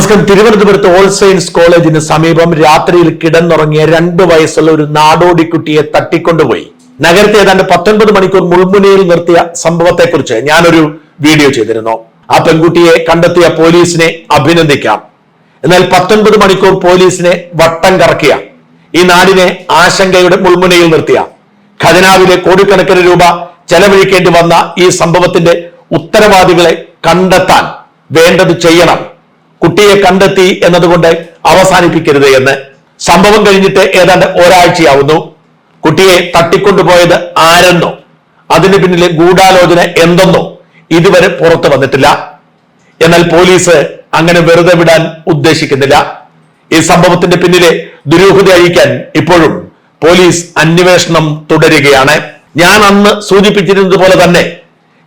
നമസ്കാരം. തിരുവനന്തപുരത്ത് all science കോളേജിന് സമീപം രാത്രിയിൽ കിടന്നുറങ്ങിയ രണ്ട് വയസ്സുള്ള ഒരു നാടോടി കുട്ടിയെ തട്ടിക്കൊണ്ടുപോയി. നഗരത്തെ ഏതാണ്ട് പത്തൊൻപത് മണിക്കൂർ മുൾമുനയിൽ നിർത്തിയ സംഭവത്തെക്കുറിച്ച് ഞാനൊരു വീഡിയോ ചെയ്തിരുന്നു. ആ പെൺകുട്ടിയെ കണ്ടെത്തിയ പോലീസിനെ അഭിനന്ദിക്കാം. എന്നാൽ പത്തൊൻപത് മണിക്കൂർ പോലീസിനെ വട്ടം കറക്കിയ ഈ നാടിനെ ആശങ്കയുടെ മുൾമുനയിൽ നിർത്തിയ ഖജനാവിലെ കോടിക്കണക്കിന് രൂപ ചെലവഴിക്കേണ്ടി വന്ന ഈ സംഭവത്തിന്റെ ഉത്തരവാദികളെ കണ്ടെത്താൻ വേണ്ടത് ചെയ്യണം. കുട്ടിയെ കണ്ടെത്തി എന്നതുകൊണ്ട് അവസാനിപ്പിക്കരുത് എന്ന്. സംഭവം കഴിഞ്ഞിട്ട് ഏതാണ്ട് ഒരാഴ്ചയാവുന്നു. കുട്ടിയെ തട്ടിക്കൊണ്ടുപോയത് ആരെന്നോ അതിന് പിന്നിലെ ഗൂഢാലോചന എന്തെന്നോ ഇതുവരെ പുറത്തു വന്നിട്ടില്ല. എന്നാൽ പോലീസ് അങ്ങനെ വെറുതെ വിടാൻ ഉദ്ദേശിക്കുന്നില്ല. ഈ സംഭവത്തിന്റെ പിന്നിലെ ദുരൂഹത അഴിക്കാൻ ഇപ്പോഴും പോലീസ് അന്വേഷണം തുടരുകയാണ്. ഞാൻ അന്ന് സൂചിപ്പിച്ചിരുന്നത് പോലെ തന്നെ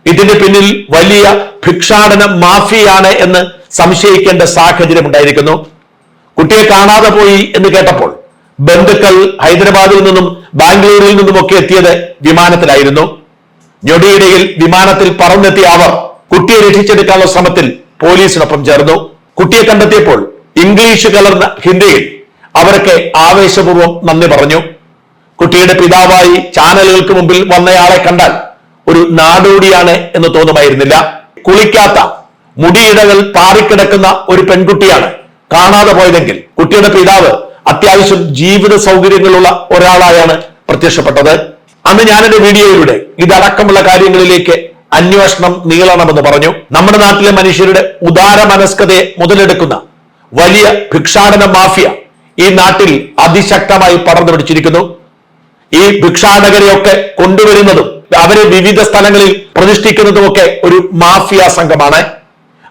ഇതിന്റെ പിന്നിൽ വലിയ ഭിക്ഷാടന മാഫിയാണ് എന്ന് സംശയിക്കേണ്ട സാഹചര്യം ഉണ്ടായിരിക്കുന്നു. കുട്ടിയെ കാണാതെ പോയി എന്ന് കേട്ടപ്പോൾ ബന്ധുക്കൾ ഹൈദരാബാദിൽ നിന്നും ബാംഗ്ലൂരിൽ നിന്നും ഒക്കെ എത്തിയത് വിമാനത്തിലായിരുന്നു. ഞൊടിയിടയിൽ വിമാനത്തിൽ പറന്നെത്തിയ അവർ കുട്ടിയെ രക്ഷിച്ചെടുക്കാനുള്ള ശ്രമത്തിൽ പോലീസിനൊപ്പം ചേർന്നു. കുട്ടിയെ കണ്ടെത്തിയപ്പോൾ ഇംഗ്ലീഷ് കലർന്ന ഹിന്ദിയിൽ അവരൊക്കെ ആവേശപൂർവം നന്ദി പറഞ്ഞു. കുട്ടിയുടെ പിതാവായി ചാനലുകൾക്ക് മുമ്പിൽ വന്നയാളെ കണ്ടാൽ ഒരു നാടോടിയാണ് എന്ന് തോന്നുമായിരുന്നില്ല. കുളിക്കാത്ത മുടിയിടകൾ പാറിക്കിടക്കുന്ന ഒരു പെൺകുട്ടിയാണ് കാണാതെ പോയതെങ്കിൽ കുട്ടിയുടെ പിതാവ് അത്യാവശ്യം ജീവിത സൗകര്യങ്ങളുള്ള ഒരാളായാണ് പ്രത്യക്ഷപ്പെട്ടത്. അന്ന് ഞാൻ എന്റെ വീഡിയോയിലൂടെ ഇതടക്കമുള്ള കാര്യങ്ങളിലേക്ക് അന്വേഷണം നീളണമെന്ന് പറഞ്ഞു. നമ്മുടെ നാട്ടിലെ മനുഷ്യരുടെ ഉദാര മനസ്കതയെ മുതലെടുക്കുന്ന വലിയ ഭിക്ഷാടന മാഫിയ ഈ നാട്ടിൽ അതിശക്തമായി പടർന്നു പിടിച്ചിരിക്കുന്നു. ഈ ഭിക്ഷാടകരെയൊക്കെ കൊണ്ടുവരുന്നതും അവരെ വിവിധ സ്ഥലങ്ങളിൽ പ്രതിഷ്ഠിക്കുന്നതുമൊക്കെ ഒരു മാഫിയ സംഘമാണ്.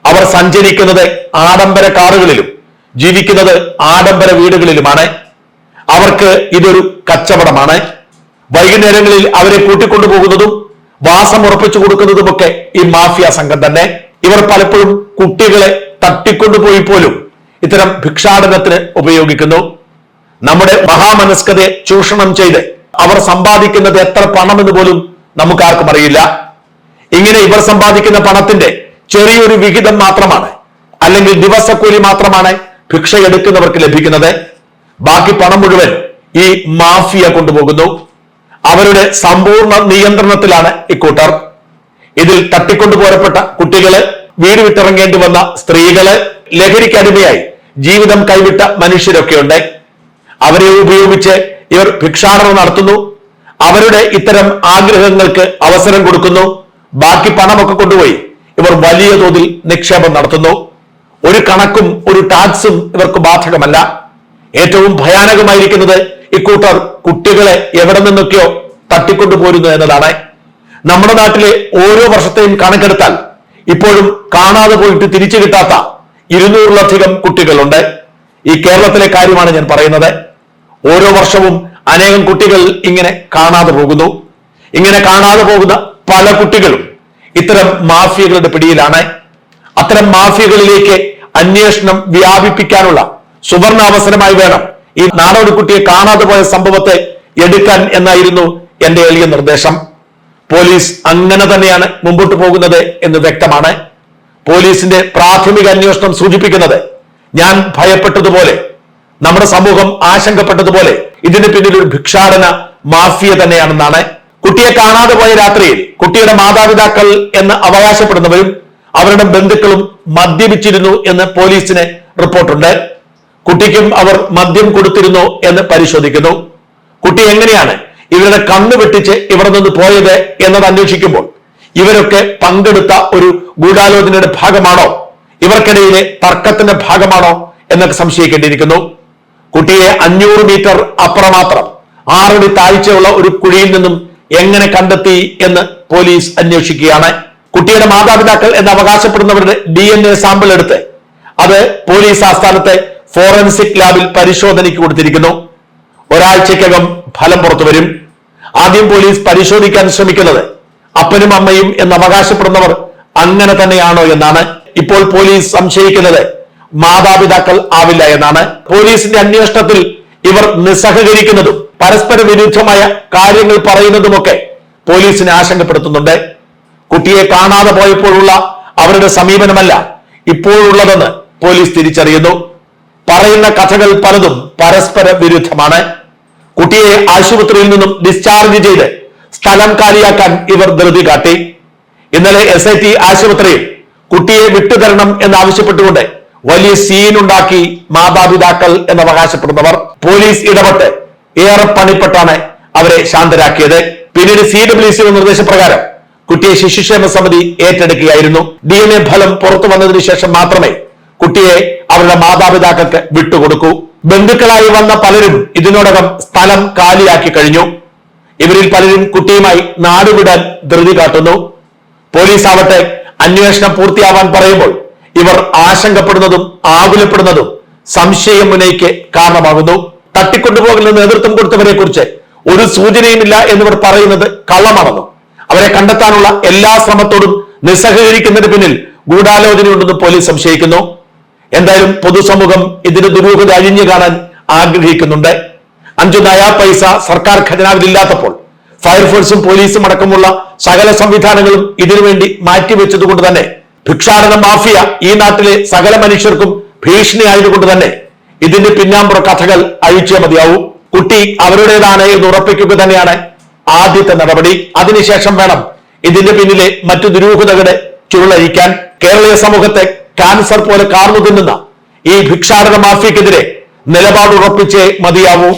അവർ സഞ്ചരിക്കുന്നത് ആഡംബര കാറുകളിലും ജീവിക്കുന്നത് ആഡംബര വീടുകളിലുമാണ്. അവർക്ക് ഇതൊരു കച്ചവടമാണ്. വൈകുന്നേരങ്ങളിൽ അവരെ കൂട്ടിക്കൊണ്ടുപോകുന്നതും വാസം ഉറപ്പിച്ചു കൊടുക്കുന്നതുമൊക്കെ ഈ മാഫിയ സംഘം തന്നെ. ഇവർ പലപ്പോഴും കുട്ടികളെ തട്ടിക്കൊണ്ടുപോയി പോലും ഇത്തരം ഭിക്ഷാടനത്തിന് ഉപയോഗിക്കുന്നു. നമ്മുടെ മഹാമനസ്കതയെ ചൂഷണം ചെയ്ത് അവർ സമ്പാദിക്കുന്നത് എത്ര പണമെന്ന് പോലും നമുക്ക് ആർക്കും അറിയില്ല. ഇങ്ങനെ ഇവർ സമ്പാദിക്കുന്ന പണത്തിന്റെ ചെറിയൊരു വിഹിതം മാത്രമാണ്. അല്ലെങ്കിൽ ദിവസക്കൂലി മാത്രമാണ് ഭിക്ഷ എടുക്കുന്നവർക്ക് ലഭിക്കുന്നത്. ബാക്കി പണം മുഴുവൻ ഈ മാഫിയ കൊണ്ടുപോകുന്നു. അവരുടെ സമ്പൂർണ നിയന്ത്രണത്തിലാണ് ഇക്കൂട്ടർ ഇതിൽ തട്ടിക്കൊണ്ടുപോരപ്പെട്ട കുട്ടികൾ വീട് വിട്ടിറങ്ങേണ്ടി വന്ന സ്ത്രീകൾ ലഹരിക്കടിമയായി ജീവിതം കൈവിട്ട മനുഷ്യരൊക്കെയുണ്ട്. അവരെ ഉപയോഗിച്ച് ഇവർ ഭിക്ഷാടനം നടത്തുന്നു. അവരുടെ ഇത്തരം ആഗ്രഹങ്ങൾക്ക് അവസരം കൊടുക്കുന്നു. ബാക്കി പണമൊക്കെ കൊണ്ടുപോയി ഇവർ വലിയ തോതിൽ നിക്ഷേപം നടത്തുന്നു. ഒരു കണക്കും ഒരു ടാക്സും ഇവർക്ക് ബാധകമല്ല. ഏറ്റവും ഭയാനകമായിരിക്കുന്നത് ഇക്കൂട്ടർ കുട്ടികളെ എവിടെ നിന്നൊക്കെയോ തട്ടിക്കൊണ്ടുപോരുന്നു എന്നതാണ്. നമ്മുടെ നാട്ടിലെ ഓരോ വർഷത്തെയും കണക്കെടുത്താൽ ഇപ്പോഴും കാണാതെ പോയിട്ട് തിരിച്ചു കിട്ടാത്ത ഇരുന്നൂറിലധികം കുട്ടികളുണ്ട്. ഈ കേരളത്തിലെ കാര്യമാണ് ഞാൻ പറയുന്നത്. ഓരോ വർഷവും അനേകം കുട്ടികൾ ഇങ്ങനെ കാണാതെ പോകുന്നു. ഇങ്ങനെ കാണാതെ പോകുന്ന പല കുട്ടികളും ഇത്തരം മാഫിയകളുടെ പിടിയിലാണ്. അത്തരം മാഫിയകളിലേക്ക് അന്വേഷണം വ്യാപിപ്പിക്കാനുള്ള സുവർണ അവസരമായി വേണം ഈ നാടോടിക്കുട്ടിയെ കാണാതെ പോയ സംഭവത്തെ എടുക്കാൻ എന്നായിരുന്നു എന്റെ എളിയ നിർദ്ദേശം. പോലീസ് അങ്ങനെ തന്നെയാണ് മുമ്പോട്ട് പോകുന്നത് എന്ന് വ്യക്തമാണ്. പോലീസിന്റെ പ്രാഥമിക അന്വേഷണം സൂചിപ്പിക്കുന്നത് ഞാൻ ഭയപ്പെട്ടതുപോലെ നമ്മുടെ സമൂഹം ആശങ്കപ്പെട്ടതുപോലെ ഇതിന് പിന്നിൽ ഒരു ഭിക്ഷാടന മാഫിയ തന്നെയാണെന്നാണ്. കുട്ടിയെ കാണാതെ പോയ രാത്രിയിൽ കുട്ടിയുടെ മാതാപിതാക്കൾ എന്ന് അവകാശപ്പെടുന്നവരും അവരുടെ ബന്ധുക്കളും മദ്യപിച്ചിരുന്നു എന്ന് പോലീസിന് റിപ്പോർട്ടുണ്ട്. കുട്ടിക്കും അവർ മദ്യം കൊടുത്തിരുന്നു എന്ന് പരിശോധിക്കുന്നു. കുട്ടി എങ്ങനെയാണ് ഇവരുടെ കണ്ണു വെട്ടിച്ച് ഇവിടെ നിന്ന് പോയത് എന്നത് അന്വേഷിക്കുമ്പോൾ ഇവരൊക്കെ പങ്കെടുത്ത ഒരു ഗൂഢാലോചനയുടെ ഭാഗമാണോ? ഇവർക്കിടയിലെ തർക്കത്തിന്റെ ഭാഗമാണോ എന്നൊക്കെ സംശയിക്കേണ്ടിയിരിക്കുന്നു. കുട്ടിയെ അഞ്ഞൂറ് മീറ്റർ അപ്പുറമാത്രം ആറടി താഴ്ചയുള്ള ഒരു കുഴിയിൽ നിന്നും എങ്ങനെ കണ്ടെത്തി എന്ന് പോലീസ് അന്വേഷിക്കുകയാണ്. കുട്ടിയുടെ മാതാപിതാക്കൾ എന്ന് അവകാശപ്പെടുന്നവരുടെ ഡി എൻ എ സാമ്പിൾ എടുത്ത് അത് പോലീസ് ആസ്ഥാനത്തെ ഫോറൻസിക് ലാബിൽ പരിശോധനയ്ക്ക് കൊടുത്തിരിക്കുന്നു. ഒരാഴ്ചക്കകം ഫലം പുറത്തു വരും. ആദ്യം പോലീസ് പരിശോധിക്കാൻ ശ്രമിക്കുന്നത് അപ്പനും അമ്മയും എന്ന് അവകാശപ്പെടുന്നവർ അങ്ങനെ തന്നെയാണോ എന്നാണ്. ഇപ്പോൾ പോലീസ് സംശയിക്കുന്നത് മാതാപിതാക്കൾ ആവില്ല എന്നാണ് പോലീസിന്റെ അന്വേഷണത്തിൽ ഇവർ നിസ്സഹകരിക്കുന്നതും പരസ്പര വിരുദ്ധമായ കാര്യങ്ങൾ പറയുന്നതുമൊക്കെ പോലീസിനെ ആശങ്കപ്പെടുത്തുന്നുണ്ട്. കുട്ടിയെ കാണാതെ പോയപ്പോഴുള്ള അവരുടെ സമീപനമല്ല ഇപ്പോഴുള്ളതെന്ന് പോലീസ് തിരിച്ചറിയുന്നു. പറയുന്ന കഥകൾ പലതും പരസ്പര വിരുദ്ധമാണ്. കുട്ടിയെ ആശുപത്രിയിൽ നിന്നും ഡിസ്ചാർജ് ചെയ്ത് സ്ഥലം കാലിയാക്കാൻ ഇവർ ധൃതി കാട്ടി. ഇന്നലെ എസ് ഐ ടി ആശുപത്രിയിൽ കുട്ടിയെ വിട്ടുതരണം എന്നാവശ്യപ്പെട്ടുകൊണ്ട് വലിയ സീൻ ഉണ്ടാക്കി മാതാപിതാക്കൾ എന്ന് അവകാശപ്പെടുന്നവർ പോലീസ് ഇടപെട്ട് ഏറെ പണിപ്പെട്ടാണ് അവരെ ശാന്തരാക്കിയത്. പിന്നീട് സി ഡബ്ല്യു സിയുടെ നിർദ്ദേശപ്രകാരം കുട്ടിയെ ശിശുക്ഷേമ സമിതി ഏറ്റെടുക്കുകയായിരുന്നു. ഡി എൻ എ ഫലം പുറത്തു വന്നതിന് ശേഷം മാത്രമേ കുട്ടിയെ അവരുടെ മാതാപിതാക്കൾക്ക് വിട്ടുകൊടുക്കൂ. ബന്ധുക്കളായി വന്ന പലരും ഇതിനോടകം സ്ഥലം കാലിയാക്കി കഴിഞ്ഞു. ഇവരിൽ പലരും കുട്ടിയുമായി നാടുവിടാൻ ധൃതി കാട്ടുന്നു. പോലീസ് ആവട്ടെ അന്വേഷണം പൂർത്തിയാവാൻ പറയുമ്പോൾ ഇവർ ആശങ്കപ്പെടുന്നതും ആകുലപ്പെടുന്നതും സംശയം ഉന്നയിക്ക് കാരണമാകുന്നു. തട്ടിക്കൊണ്ടുപോകലിന് നേതൃത്വം കൊടുത്തവരെ കുറിച്ച് ഒരു സൂചനയുമില്ല എന്നിവർ പറയുന്നത് കള്ളമാണെന്നും അവരെ കണ്ടെത്താനുള്ള എല്ലാ ശ്രമത്തോടും നിസ്സഹകരിക്കുന്നതിന് പിന്നിൽ ഗൂഢാലോചനയുണ്ടെന്ന് പോലീസ് സംശയിക്കുന്നു. എന്തായാലും പൊതുസമൂഹം ഇതിന് ദുരൂഹത അഴിഞ്ഞു കാണാൻ ആഗ്രഹിക്കുന്നുണ്ട്. അഞ്ചു നയാ പൈസ സർക്കാർ ഖജനാവിലില്ലാത്തപ്പോൾ ഫയർഫോഴ്സും പോലീസും അടക്കമുള്ള സകല സംവിധാനങ്ങളും ഇതിനുവേണ്ടി മാറ്റിവെച്ചതുകൊണ്ട് തന്നെ ഭിക്ഷാടന മാഫിയ ഈ നാട്ടിലെ സകല മനുഷ്യർക്കും ഭീഷണിയായതുകൊണ്ട് തന്നെ ഇതിന്റെ പിന്നാമ്പുറ കഥകൾ അഴിച്ചേ മതിയാവും. കുട്ടി അവരുടേതാണ് എന്ന് ഉറപ്പിക്കുക തന്നെയാണ് ആദ്യത്തെ നടപടി. അതിനുശേഷം വേണം ഇതിന്റെ പിന്നിലെ മറ്റു ദുരൂഹതകളെ ചുരുളഴിക്കാൻ. കേരളീയ സമൂഹത്തെ ക്യാൻസർ പോലെ കാർന്നു തിന്നുന്ന ഈ ഭിക്ഷാടന മാഫിയക്കെതിരെ നിലപാട് ഉറപ്പിച്ചേ മതിയാവൂ.